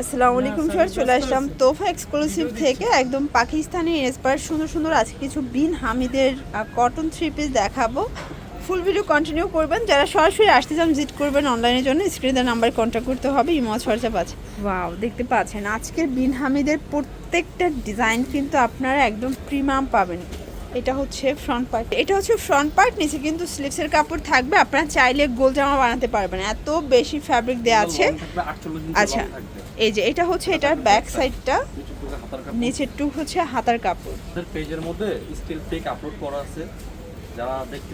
আসসালামু আলাইকুম স্যার চলে আসলাম তোফা এক্সক্লুসিভ থেকে একদম পাকিস্তানি ইন্সপায়ার সুন্দর সুন্দর আজকে কিছু বিন হামিদের কটন থ্রি পিস দেখাবো। ফুল ভিডিও কন্টিনিউ করবেন। যারা সরাসরি আসতে চান ভিজিট করবেন অনলাইনের জন্য। স্ক্রিনের নাম্বার কন্ট্যাক্ট করতে হবে ইমো হোয়াটসঅ্যাপ আছে। ওয়াও দেখতে পাচ্ছেন। আজকের বিন হামিদের প্রত্যেকটা ডিজাইন কিন্তু আপনারা একদম প্রিমিয়াম পাবেন। এটা হচ্ছে ফ্রন্ট পার্ট এটা হচ্ছে ফ্রন্ট পার্ট নিচে কিন্তু স্লিপসের কাপড় থাকবে। আপনারা চাইলে গোল জামা বানাতে পারবেন। এত বেশি ফ্যাব্রিক দেওয়া আছে। আচ্ছা এই যে এটা হচ্ছে এটার ব্যাক সাইডটা নিচের টুক হচ্ছে হাতার কাপড়। পেজের মধ্যে স্টিল পিক আপলোড করা আছে।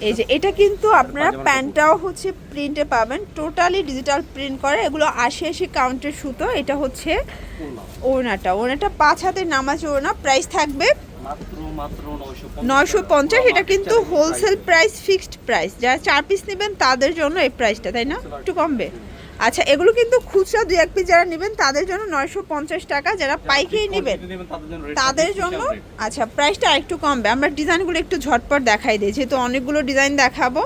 এই যে এটা কিন্তু আপনারা প্যান্টটাও হচ্ছে প্রিন্টে পাবেন। টোটালি ডিজিটাল প্রিন্ট করে। এগুলো আশি আশি কাউন্টের সুতো। এটা হচ্ছে ওড়নাটা। ওড়নাটা পাঁচ হাতের নামাজ ওড়না। প্রাইস থাকবে মাত্র মাত্র 950 নয়শো পঞ্চাশ এটা কিন্তু হোলসেল প্রাইস ফিক্সড প্রাইস যারা চার পিস নেবেন তাদের জন্য এই প্রাইসটা তাই না? একটু কমবে। আচ্ছা এগুলো কিন্তু খুচরা দুই এক পিস যারা নেবেন তাদের জন্য নয়শো পঞ্চাশ টাকা। যারা পাইকারি নেবেন তাদের জন্য আচ্ছা প্রাইসটা আরেকটু কমবে। আমরা ডিজাইনগুলো একটু ঝটপট দেখাই দিই। যেহেতু অনেকগুলো ডিজাইন দেখাবো।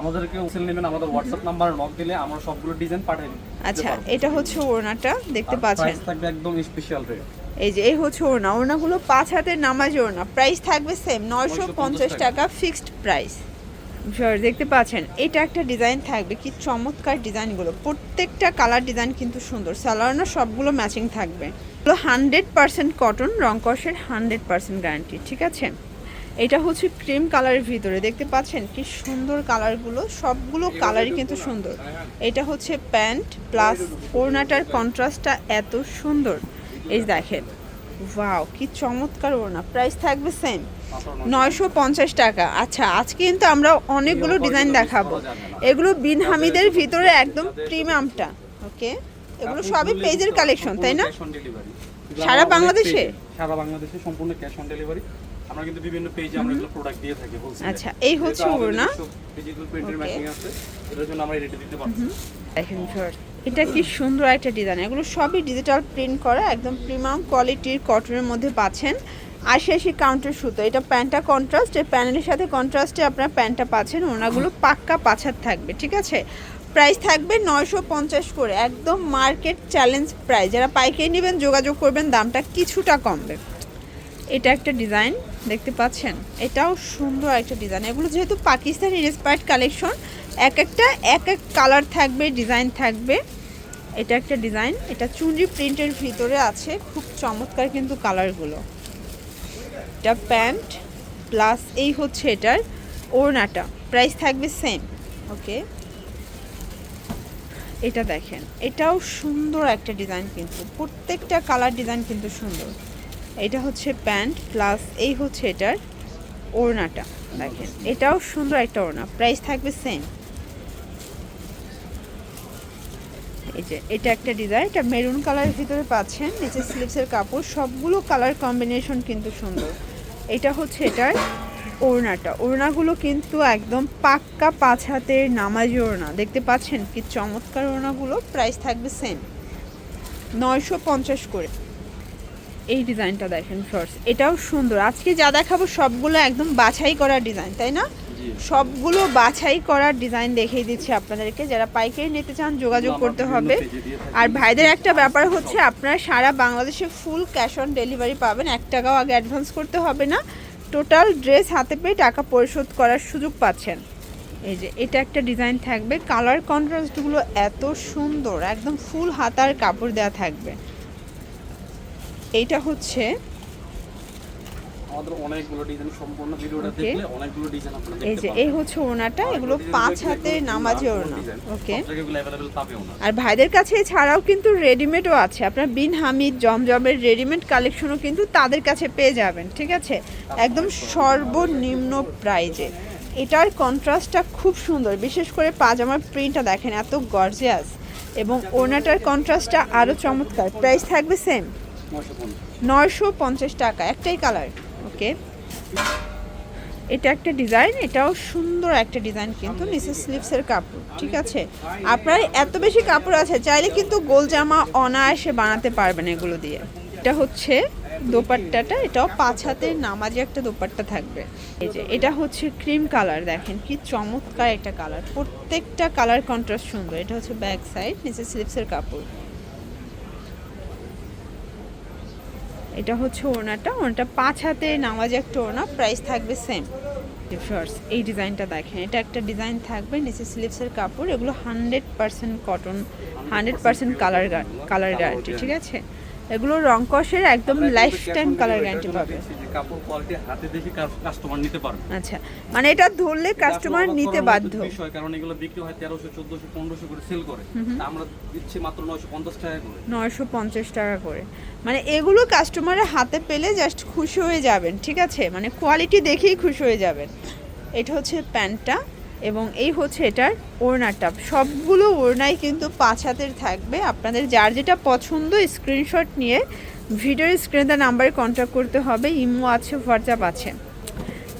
আমাদেরকে হোলসেল নেবেন আমাদের হোয়াটসঅ্যাপ নাম্বারে নক দিলে আমরা সবগুলো ডিজাইন পাঠিয়ে আচ্ছা এটা হচ্ছে ওড়নাটা দেখতে পাচ্ছেন। থাকবে একদম স্পেশাল রেট এই যে এই হচ্ছে ওড়না। ওড়নাগুলো পাঁচ হাতের নামাজ ওড়না। প্রাইস থাকবে সেম নয়শো পঞ্চাশ টাকা। ফিক্সড প্রাইস দেখতে পাচ্ছেন এটা একটা ডিজাইন থাকবে। কি চমৎকার ডিজাইনগুলো প্রত্যেকটা কালার ডিজাইন কিন্তু সুন্দর। সালোয়ারনা সবগুলো ম্যাচিং থাকবে। এগুলো হান্ড্রেড পার্সেন্ট কটন রংকসের হান্ড্রেড পার্সেন্ট গ্যারান্টি ঠিক আছে? এটা হচ্ছে ক্রিম কালারের ভিতরে। দেখতে পাচ্ছেন কি সুন্দর কালারগুলো সবগুলো কালারই কিন্তু সুন্দর। এটা হচ্ছে প্যান্ট প্লাস ওড়নাটার কন্ট্রাস্টটা এত সুন্দর। এই দেখেন। ওয়াও কি চমৎকার ওড়না। প্রাইস থাকবে সেম নয়শো পঞ্চাশ টাকা। আচ্ছা আজকে কিন্তু আমরা অনেকগুলো ডিজাইন দেখাবো। এগুলো বিন হামিদের ভিতরে একদম প্রিমিয়ামটা ওকে এগুলো সবই পেজের কালেকশন তাই না? সারা বাংলাদেশে? সারা বাংলাদেশে সম্পূর্ণ ক্যাশ অন ডেলিভারি আমরা কিন্তু বিভিন্ন পেজে আমরা এগুলো প্রোডাক্ট দিয়ে থাকি হোলসেল আচ্ছা, এই হচ্ছে ওড়না। ডিজিটাল প্রিন্টের ম্যাচিং আছে এটার জন্য আমরা রেটে দিতে পারছি ভিউয়ার্স, এটা কি সুন্দর একটা ডিজাইন এগুলো সবই ডিজিটাল প্রিন্ট করা, একদম প্রিমিয়াম কোয়ালিটির কটনের মধ্যে পাচ্ছেন। আশি আশি কাউন্টার সুতো। এটা প্যান্টটা কন্ট্রাস্ট এই প্যানেলের সাথে কন্ট্রাস্টে আপনার প্যান্টটা পাচ্ছেন, ওনাগুলো পাক্কা পাছার থাকবে, ঠিক আছে? প্রাইস থাকবে নয়শো পঞ্চাশ করে, একদম মার্কেট চ্যালেঞ্জ প্রাইস যারা পাইকারি নেবেন, যোগাযোগ করবেন, দামটা কিছুটা কমবে। এটা একটা ডিজাইন, দেখতে পাচ্ছেন? এটাও সুন্দর একটা ডিজাইন। এগুলো যেহেতু পাকিস্তানি ইন্সপায়ার্ড কালেকশন এক একটা, এক এক কালার থাকবে ডিজাইন থাকবে। এটা একটা ডিজাইন, এটা চুনরি প্রিন্টের ভিতরে আছে, খুব চমৎকার কিন্তু কালারগুলো এটা প্যান্ট প্লাস এই হচ্ছে এটার ওড়নাটা। প্রাইস থাকবে সেম ওকে এটা দেখেন, এটাও সুন্দর একটা ডিজাইন কিন্তু, প্রত্যেকটা কালার ডিজাইন কিন্তু সুন্দর। এটা হচ্ছে প্যান্ট, প্লাস এই হচ্ছে এটার ওড়নাটা, দেখেন। এটাও সুন্দর একটা ওড়না, প্রাইস থাকবে সেম এই যে, এটা একটা ডিজাইন এটা মেরুন কালারের ভিতরে পাচ্ছেন, নিচে স্লিপসের কাপড়, সবগুলো কালার কম্বিনেশন কিন্তু সুন্দর। এটা হচ্ছে এটার ওড়নাটা, ওড়নাগুলো কিন্তু একদম পাক্কা পাঁচ হাতের নামাজি ওড়না, দেখতে পাচ্ছেন কি চমৎকার ওড়নাগুলো, প্রাইস থাকবে সেম নয়শো পঞ্চাশ করে। এই ডিজাইনটা দেখেন ফার্স্ট এটাও সুন্দর। আজকে যা দেখাবো সবগুলো একদম বাছাই করা ডিজাইন তাই না? সবগুলো বাছাই করার ডিজাইন দেখিয়ে দিচ্ছি আপনাদেরকে। যারা পাইকারি নিতে চান যোগাযোগ করতে হবে। আর ভাইদের একটা ব্যাপার হচ্ছে আপনারা সারা বাংলাদেশে ফুল ক্যাশ অন ডেলিভারি পাবেন। এক টাকাও আগে অ্যাডভান্স করতে হবে না। টোটাল ড্রেস হাতে পেয়ে টাকা পরিশোধ করার সুযোগ পাচ্ছেন। এই যে এটা একটা ডিজাইন থাকবে। কালার কন্ট্রাস্টগুলো এত সুন্দর একদম ফুল হাতার কাপড় দেওয়া থাকবে। এইটা হচ্ছে আমাদের অনেকগুলো ডিজাইন সম্পূর্ণ ভিডিওটা দেখলে অনেকগুলো ডিজাইন আপনারা এই দেখতে যে পাবেন এই হচ্ছে ওনাটা এগুলো পাঁচ হাতের নামাজি ওকে আর ভাইদের কাছে কিন্তু রেডিমেডও আছে। আপনার বিন হামিদ জমজমের রেডিমেড কালেকশনও কিন্তু তাদের কাছে পেয়ে যাবেন ঠিক আছে? একদম সর্বনিম্ন প্রাইজে এটার কন্ট্রাস্টটা খুব সুন্দর বিশেষ করে পাজামার প্রিন্টটা দেখেন এত গর্জিয়াস এবং ওনাটার কন্ট্রাস্টটা আরও চমৎকার। প্রাইস থাকবে সেম 950 নয়শো পঞ্চাশ টাকা, একটাই কালার ওকে। এটা একটা ডিজাইন এটাও সুন্দর একটা ডিজাইন কিন্তু নিচে স্লিভসের কাপড়, ঠিক আছে? আপনার এত বেশি কাপড় আছে, চাইলে কিন্তু গোল জামা অনায়াসে বানাতে পারবেন এগুলো দিয়ে। এটা হচ্ছে দোপাট্টাটা, এটাও পাঁচ হাতের নামাজি একটা দোপাট্টা থাকবে। এই যে, এটা হচ্ছে ক্রিম কালার দেখেন কি চমৎকার একটা কালার প্রত্যেকটা কালার কন্ট্রাস্ট সুন্দর, এটা হচ্ছে ব্যাক সাইড নিচে স্লিভসের কাপড়। এটা হচ্ছে ওড়নাটা। ওড়নাটা পাঁচ হাতে নামাজ একটা ওড়না প্রাইস থাকবে সেম ফার্স এই ডিজাইনটা দেখেন এটা একটা ডিজাইন থাকবে নিচে স্লিভসের কাপড় এগুলো hundred percent cotton hundred percent colour colour guarantee ঠিক আছে? এগুলো রং কষের একদম লাইফ টাইম কালার গ্যারান্টি পাবে। কাপড় কোয়ালিটি হাতে দেখে কাস্টমার নিতে পারবে। আচ্ছা মানে এটা ধরলে কাস্টমার নিতে বাধ্য। বিষয় কারণ এগুলো বিক্রি হয় তেরোশো চোদ্দশো পনেরোশো করে সেল করে। আমরা দিচ্ছি মাত্র নয়শো পঞ্চাশ টাকা করে। নয়শো পঞ্চাশ টাকা করে। মানে এগুলো কাস্টমারের হাতে পেলে জাস্ট খুশি হয়ে যাবেন ঠিক আছে? মানে কোয়ালিটি দেখেই খুশি হয়ে যাবেন। এটা হচ্ছে প্যান্টটা। এবং এই হচ্ছে এটার ওড়নাটা সবগুলো ওড়নাই কিন্তু পাঁচ হাতের থাকবে। আপনাদের যার যেটা পছন্দ স্ক্রিনশট নিয়ে ভিডিওর স্ক্রিনে তার নাম্বারে কন্ট্যাক্ট করতে হবে। ইমো আছে হোয়াটসঅ্যাপ আছে।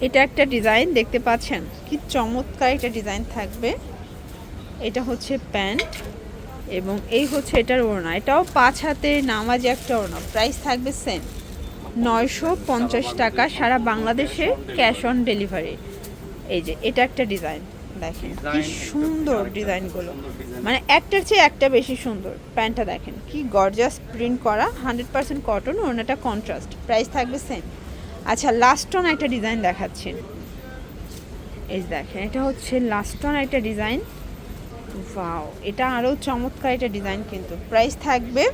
এটা একটা ডিজাইন দেখতে পাচ্ছেন? কি চমৎকার একটা ডিজাইন থাকবে। এটা হচ্ছে প্যান্ট এবং এই হচ্ছে এটার ওড়না। এটাও পাঁচ হাতে নামাজ একটা ওড়না। প্রাইস থাকবে সেম নয়শো পঞ্চাশ টাকা সারা বাংলাদেশে ক্যাশ অন ডেলিভারি এই যে এটা একটা ডিজাইন দেখেন কি সুন্দর ডিজাইনগুলো মানে একটার চেয়ে একটা বেশি সুন্দর। প্যান্টটা দেখেন কি গর্জাস প্রিন্ট করা। হান্ড্রেড পার্সেন্ট কটন ওড়নাটা কন্ট্রাস্ট প্রাইস থাকবে সেম আচ্ছা লাস্ট অন একটা ডিজাইন দেখাচ্ছি। এই যে দেখেন এটা হচ্ছে লাস্ট অন একটা ডিজাইন ওয়াও এটা আরও চমৎকার একটা ডিজাইন কিন্তু। প্রাইস থাকবে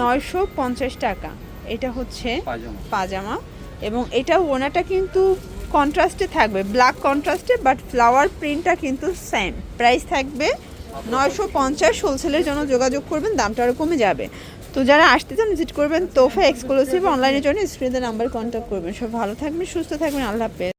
নয়শো পঞ্চাশ টাকা। এটা হচ্ছে পাজামা এবং এটা ওনাটা কিন্তু কন্ট্রাস্টে থাকবে ব্ল্যাক কন্ট্রাস্টে বাট ফ্লাওয়ার প্রিন্টটা কিন্তু সেম প্রাইস থাকবে নয়শো পঞ্চাশ হোলসেলের জন্য যোগাযোগ করবেন, দামটা আরও কমে যাবে। তো যারা আসতে চান ভিজিট করবেন তোফা এক্সক্লুসিভ অনলাইনের জন্য স্ক্রিনের নাম্বার কন্ট্যাক্ট করবেন। সব ভালো থাকবেন, সুস্থ থাকবেন, আল্লাহ হাফেজ।